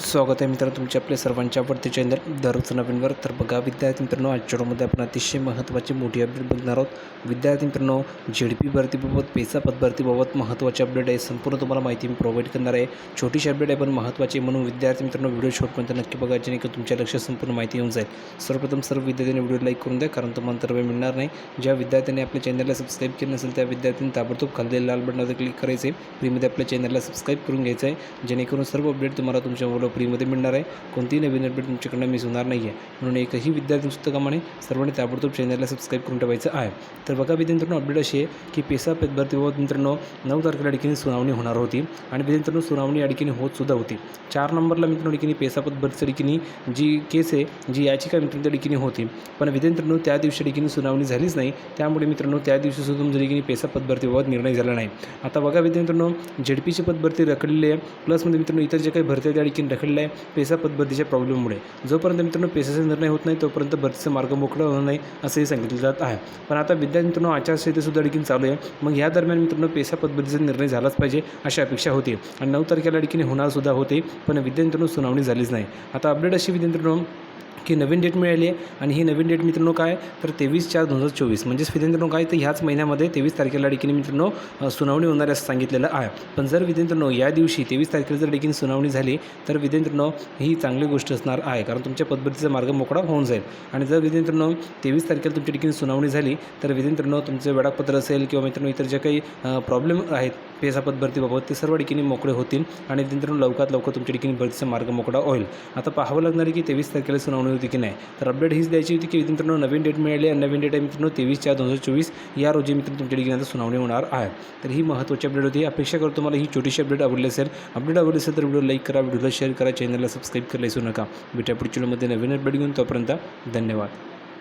स्वागत आहे मित्रांनो तुमच्या आपल्या सर्वांच्या आवडते चॅनल दररोज नवीनवर तर बघा विद्यार्थी मित्रांनो आजच्या आपण अतिशय महत्त्वाची मोठी अपडेट बघणार आहोत. विद्यार्थी मित्रांनो झेड पी भरतीबाबत पेसा पदभरतीबाबत महत्त्वाची अपडेट आहे. संपूर्ण तुम्हाला माहिती मी प्रोव्हाइड करणार आहे. छोटीशी अपडेट आहे पण महत्त्वाची म्हणून विद्यार्थी मित्रांनो व्हिडिओ शॉटपर्यंत नक्की बघा जेणेकरून तुमच्या लक्षात संपूर्ण माहिती येऊन जाईल. सर्वप्रथम सर्व विद्यार्थ्यांनी व्हिडिओ लाईक करून द्या कारण तुम्हाला तर वेळ मिळणार नाही. ज्या विद्यार्थ्यांनी आपल्या चॅनलला सबस्क्राईब केलं नसेल त्या विद्यार्थ्यांनी ताबडतोब खाली लाल बटनावर क्लिक करायचे फ्रीमध्ये आपल्या चॅनलला सबस्क्राईब करून घ्यायचं आहे जेणेकरून सर्व अपडेट तुम्हाला तुमच्या मोबाईल फ्रीमध्ये मिळणार आहे. कोणतीही नवीन अपडेट तुमच्याकडनं मिस होणार नाही आहे म्हणून एकही विद्यार्थी पुस्तकामाने सर्वांनी ताबडतोब चॅनलला सबस्क्राईब करून ठेवायचं आहे. तर बघा विद्यार्थ्यांनो अपडेट अशी आहे की पेसा भरतीबाबत मित्रांनो नऊ तारखेला ठिकाणी सुनावणी होणार होती आणि विद्यार्थ्यांनो सुनावणी या ठिकाणी होत सुद्धा होती. चार नंबरला मित्रांनो ठिकाणी पेसा भरतीच्या ठिकाणी जी केस आहे जी याचिका मित्रांनो त्या ठिकाणी होती. पण विद्यार्थ्यांनो त्या दिवशी ठिकाणी सुनावणी झालीच नाही. त्यामुळे मित्रांनो त्या दिवशी सुद्धा तुमच्या ठिकाणी पेसा पदभरतीबाबत निर्णय झाला नाही. आता बघा विद्यार्थ्यांनो झेडपीची पदभरती रखडलेली आहे. प्लसमध्ये मित्रांनो इतर जे काही भरती त्या ठिकाणी रखडलेलं आहे. पेसा पदभरतीच्या प्रॉब्लेममुळे जोपर्यंत मित्रांनो पेसाचा निर्णय होत नाही तोपर्यंत भरतीचा मार्ग मोकळा होणार नाही असंही सांगितलं जात आहे. पण आता विद्यार्थी मित्रांनो आचारसंहितेसुद्धा देखील चालू आहे. मग या दरम्यान मित्रांनो पेसा पदभरतीचा निर्णय झालाच पाहिजे अशी अपेक्षा होती. आणि नऊ तारखेला देखील होणारसुद्धा होते पण विद्यार्थी सुनावणी झालीच नाही. आता अपडेट अशी विद्यार्थी की नवीन डेट मिळाली आहे. आणि ही नवीन डेट मित्रांनो काय? तर तेवीस चार दोन हजार चोवीस. म्हणजेच विद्यार्थ्यांनो काय? तर ह्याच महिन्यामध्ये तेवीस तारखेला ठिकाणी मित्रांनो सुनावणी होणार असं सांगितलेलं आहे. पण जर विद्यार्थ्यांनो या दिवशी तेवीस तारखेला जर डेकीने सुनावणी झाली तर विद्यार्थ्यांनो ही चांगली गोष्ट असणार आहे. कारण तुमच्या पद्धतीचा मार्ग मोकळा होऊन जाईल. आणि जर विद्यार्थ्यांनो तेवीस तारखेला तुमच्या ठिकाणी सुनावणी झाली तर विद्यार्थ्यांनो तुमचं वेळापत्र असेल किंवा मित्रांनो इतर जे काही प्रॉब्लेम आहेत पेसा पदभरतीबाबत ते सर्व ठिकाणी मोकळे होतील. आणि मित्रांनो लवकरात लवकर तुमच्या ठिकाणी भरतीचा मार्ग मोकळा होईल. आता पाहावं लागणार आहे की तेवीस तारखेला सुनावणी होती की नाही? तर अपडेट हीच द्यायची होती की मित्रांनो नवीन डेट मिळाली आणि नवीन डेट आहे मित्रांनो तेवीस चार दोन हजार चोवीस. या रोजी मित्रांनो तुमच्या डिग्रीनंतर सुनावणी होणार आहे. तर ही महत्त्वाची अपडेट होती. अपेक्षा करतो तुम्हाला ही छोटीशी अपडेट आवडली असेल. अपडेट आवडली असेल तर व्हिडिओ लाईक करा व्हिडिओला शेअर करा चॅनलला सबस्क्राईब करायला विसरू नका. भेटा पुढच्या नवीन अपडेट घेऊन. तोपर्यंत धन्यवाद.